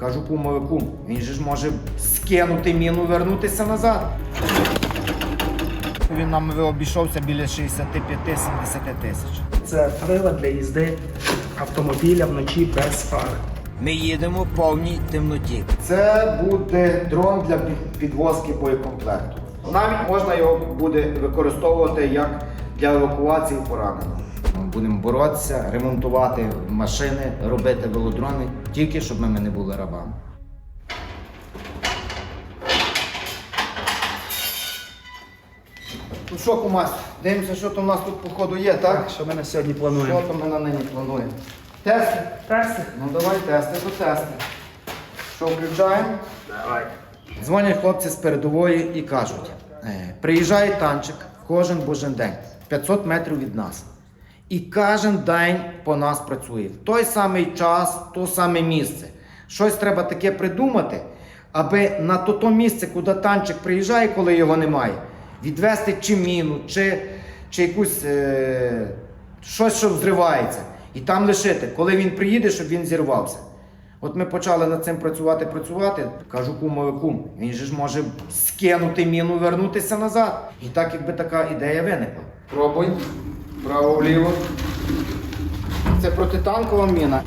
Кажу кумовику, він же ж може скинути міну, вернутися назад. Він нам обійшовся біля 65-70 тисяч. Це прилад для їзди автомобіля вночі без фари. Ми їдемо в повній темноті. Це буде дрон для підвозки боєкомплекту. Навіть можна його буде використовувати як для евакуації пораненого. Будемо боротися, ремонтувати машини, робити велодрони, тільки щоб ми не були рабами. Ну що, кумась, дивимося, що то у нас тут походу є, так? Що ми на сьогодні Що плануємо? то ми на нині плануємо? Тести? Тести? Ну давай тести, то тести. Що включаємо? Давай. Дзвонять хлопці з передової і кажуть: е, приїжджає танчик кожен божий день, 500 метрів від нас. І кожен день по нас працює. В той самий час, то саме місце. Щось треба таке придумати, аби на то, то місце, куди танчик приїжджає, коли його немає, відвести чи міну, чи, чи якусь е, щось, що взривається. І там лишити, коли він приїде, щоб він зірвався. От ми почали над цим працювати, працювати. Кажу кумові кум, він же ж може скинути міну, вернутися назад. І так якби така ідея виникла. Пробуй. Право вліво. Це протитанкова міна.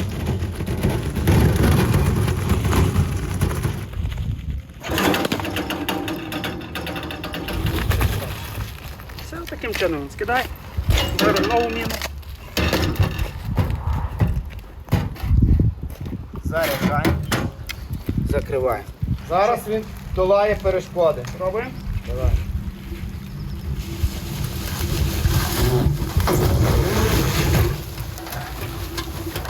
Все таким чином. Скидай. Беремо нову міну. Заряджаємо. Закриваємо. Зараз він долає перешкоди. Пробуємо. Давай.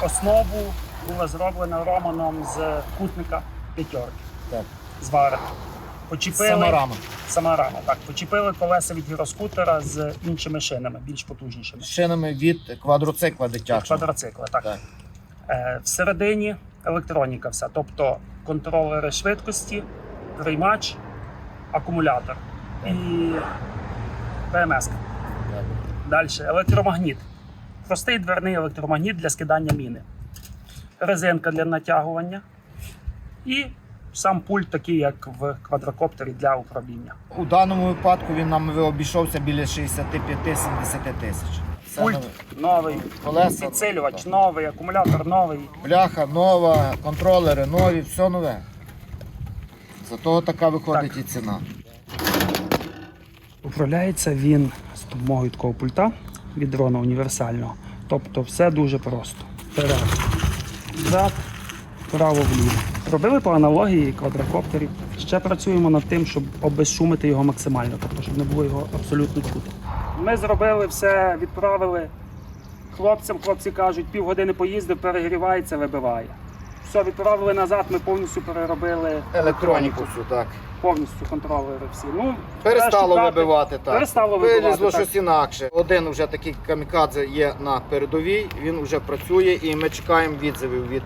Основу була зроблена Романом з кутника п'ятерки. Так. Зварена. Почепили. Сама рама. Сама рама, так. Почепили колеса від гіроскутера з іншими шинами, більш потужнішими. Шинами від квадроцикла дитячого. Квадроцикла, так. Так. Е, всередині електроніка вся, тобто контролери швидкості, приймач, акумулятор і ПМС. Далі електромагніт. Простий дверний електромагніт для скидання міни. Резинка для натягування. І сам пульт, такий, як в квадрокоптері для управління. У даному випадку він нам обійшовся біля 65-70 тисяч. Пульт новий, Колеса. підсилювач новий, акумулятор новий. Бляха нова, контролери нові, все нове. Зато така виходить і ціна. Управляється він з допомогою такого пульта від дрона універсального. Тобто все дуже просто. Вперед, взад, вправо вліво. Робили по аналогії квадрокоптерів. Ще працюємо над тим, щоб обезшумити його максимально, тобто, щоб не було його абсолютно чути. Ми зробили все, відправили хлопцям. Хлопці кажуть, півгодини поїздив, перегрівається, вибиває. Все, відправили назад, ми повністю переробили Електроніку всю, так. повністю контролери всі. Ну, Перестало шукати- вибивати так. Перестало вибивати. Вилізло так. щось інакше. Один вже такий камікадзе є на передовій, він вже працює і ми чекаємо відзивів від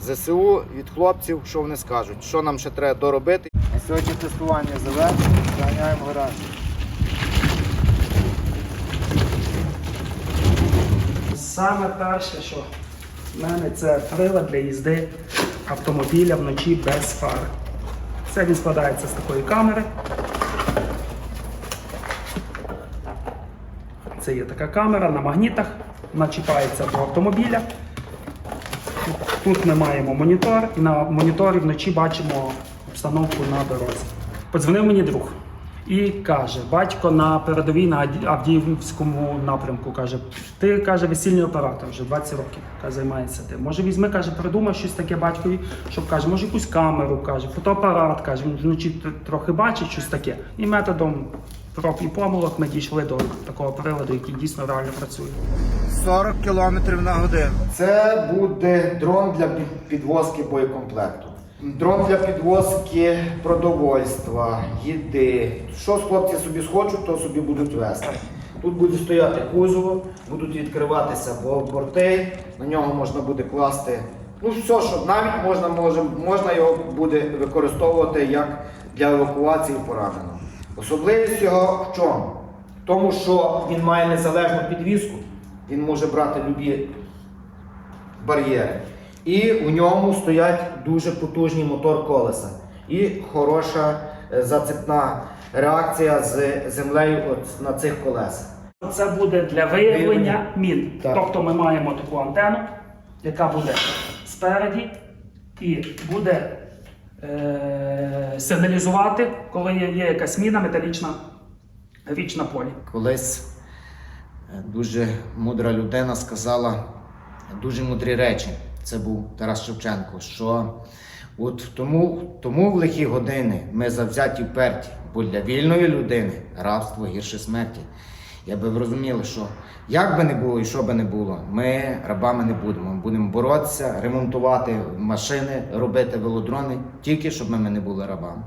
ЗСУ, від хлопців, що вони скажуть, що нам ще треба доробити. На сьогодні тестування завершено, заганяємо гараж. Саме перше, що в мене це прилад для їзди автомобіля вночі без фари. Це він складається з такої камери. Це є така камера на магнітах, вона чіпається до автомобіля. Тут ми маємо монітор, і на моніторі вночі бачимо обстановку на дорозі. Подзвонив мені друг і каже: батько на передовій на Авдіївському напрямку каже: Ти каже, весільний оператор вже 20 років каже, займається тим. Може, візьми, каже, придумай щось таке батькові, щоб каже, може якусь камеру, каже, фотоапарат, каже, він вночі трохи бачить щось таке. І методом проб і помилок ми дійшли до такого приладу, який дійсно реально працює. 40 км на годину. Це буде дрон для під- підвозки боєкомплекту. Дрон для підвозки продовольства, їди. Що хлопці собі схочуть, то собі будуть вести. Тут буде стояти кузово, будуть відкриватися борти, на нього можна буде класти. Ну, все, що навіть можна, може, можна його буде використовувати як для евакуації пораненого. Особливість його в чому? В тому, що він має незалежну підвіску, він може брати любі бар'єри. І у ньому стоять дуже потужні мотор колеса і хороша е, зацепна реакція з землею от на цих колесах. Це буде для виявлення мін. Так. Тобто ми маємо таку антенну, яка буде спереді і буде е- сигналізувати, коли є, є якась міна металічна річ на полі. Колись е, дуже мудра людина сказала дуже мудрі речі. Це був Тарас Шевченко. Що от тому, тому в лихі години ми завзяті вперті, бо для вільної людини рабство гірше смерті. Я би розуміли, що як би не було і що би не було, ми рабами не будемо. Ми будемо боротися, ремонтувати машини, робити велодрони, тільки щоб ми не були рабами.